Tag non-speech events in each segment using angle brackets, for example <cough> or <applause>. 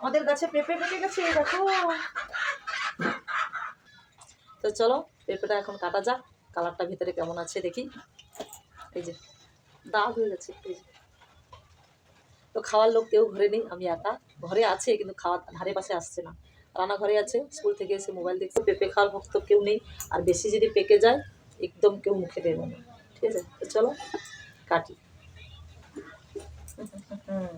আমাদের গাছে পেঁপে পেকে গেছে দেখো। তো চলো, পেঁপেটা এখন কাটা যাক, কালারটা ভিতরে কেমন আছে দেখি। এই যে, দাগ হয়ে গেছে, এই যে। তো খাওয়ার লোক কেউ ঘরে নেই, আমি একা। ঘরে আছে, কিন্তু খাওয়ার ধারে পাশে আসছে না। রান্না ঘরে আছে, স্কুল থেকে এসে মোবাইল দেখছে, পেঁপে খাওয়ার ভক্ত কেউ নেই। আর বেশি যদি পেকে যায়, একদম কেউ মুখে দেবে না। ঠিক আছে? তো চলো, কাটি। হুম।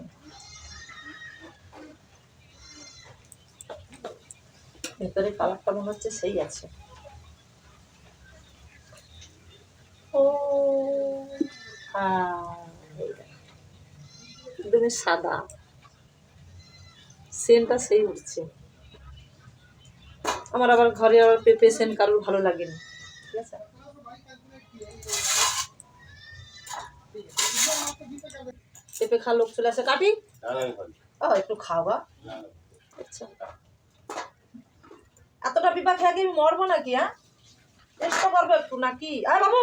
ভেতরে কালারটা মনে হচ্ছে সেই আছে। ও হ্যাঁ। একদমই সাদা। সেন্টটা সেই উঠছে। আমার আবার ঘরে আবার পেঁপে সেন্ট কারোর ভালো লাগেনি। ঠিক আছে? পেঁপে খা লোক চলে আসে। কাটি ও একটু খাওয়া। আচ্ছা। এতটা বিপা খেয়ে আমি মরবো নাকি হ্যাঁ? চেষ্টা করব একটু নাকি। আর বাবু!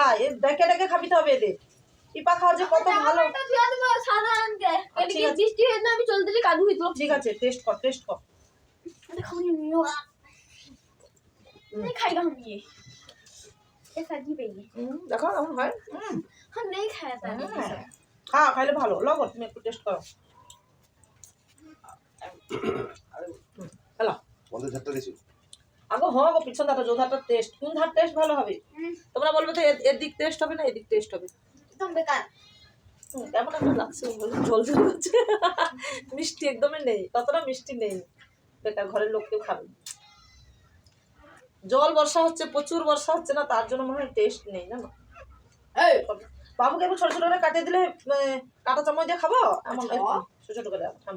আয় ডেকে ডেকে খাবিতে হবে এদের। পিপা খাওয়া যে কত ভালো। আচ্ছা, বৃষ্টি হয়ে আমি চলতে কাদু হইতো। ঠিক আছে টেস্ট কর টেস্ট কর। খাই দেখো কেমন হয়। খায় খাওয়া খাইলে ভালো। লগো তুমি একটু টেস্ট করো। ওদের ধারটা দিছি আগো হ গো পিছন ধারটা যে ধারটা টেস্ট কোন ধার টেস্ট ভালো হবে? তোমরা বলবে তো এর দিক টেস্ট হবে না এদিক টেস্ট হবে। একদম বেকার। একটা লাগছে জল জল হচ্ছে। <laughs> মিষ্টি একদমই নেই ততটা মিষ্টি নেই। বেকার ঘরের লোককেও খাবে জল বর্ষা হচ্ছে প্রচুর বর্ষা হচ্ছে না তার জন্য মনে হয় টেস্ট নেই না এই! বাবুকে একটু ছোট ছোট করে কাটিয়ে দিলে মানে, কাটা চামচ দিয়ে খাব? আচ্ছা। এমন ছোট ছোট করে খাব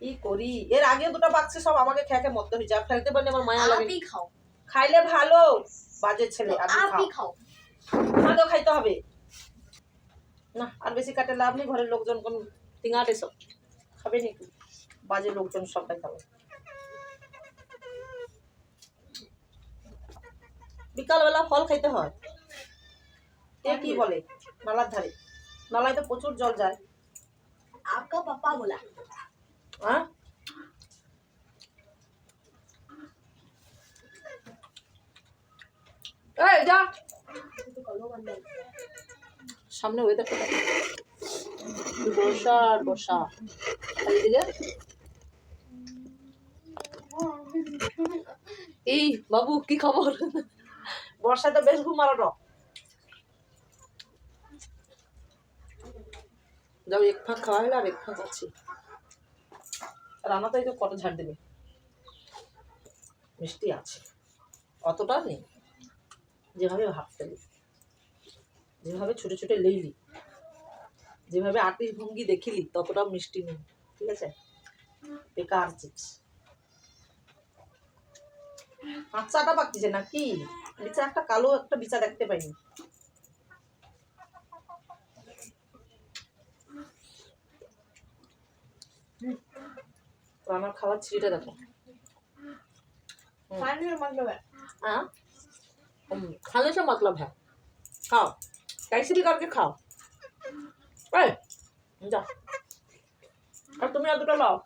কি করি এর আগে দুটো বাচ্চা সব আমাকে খেয়ে খেয়ে মরতে হয়েছে আর ফেলতে পারিনি আমার মায়া आप লাগে ही খাও খাইলে ভালো বাজে ছেলে আর आप ही খাও আমাকেও খাইতে হবে না আর বেশি কাটে লাভ নেই ঘরের লোকজন কোন টিঙাট এসব খাবে নাকি বাজে লোকজন সবাই খাবে বিকালবেলা ফল খাইতে হয় কে কি বলে নালার ধারে নালায় তো প্রচুর জল যায় आपका पापा बोला এই, যা। সামনে ওয়েদারটা বর্ষা আর বর্ষা। এই, বাবু, কি খবর? বর্ষায় তো বেশ ঘুম মারানো যাও, এক ফাঁক খাওয়া হলো আর এক ফাঁক আছি। রান্না তো তো কত ঝাড় দেবে। মিষ্টি আছে। অতটা নেই। যেভাবে ভাবতে যেভাবে ছুটে ছুটে লেইলি যেভাবে আটিস ভঙ্গি দেখিলি ততটাও মিষ্টি নেই ঠিক আছে? বেকার চিপস আচ্ছাটা পাকছে নাকি? বিচা একটা কালো একটা বিচা দেখতে পাইনি। তো আমার খাবার ছিঁড়িটা দেখো। खाने खाने से मतलब है खाओ कैसे भी करके खाओ ए, जा और तुम्हें दुटा लाओ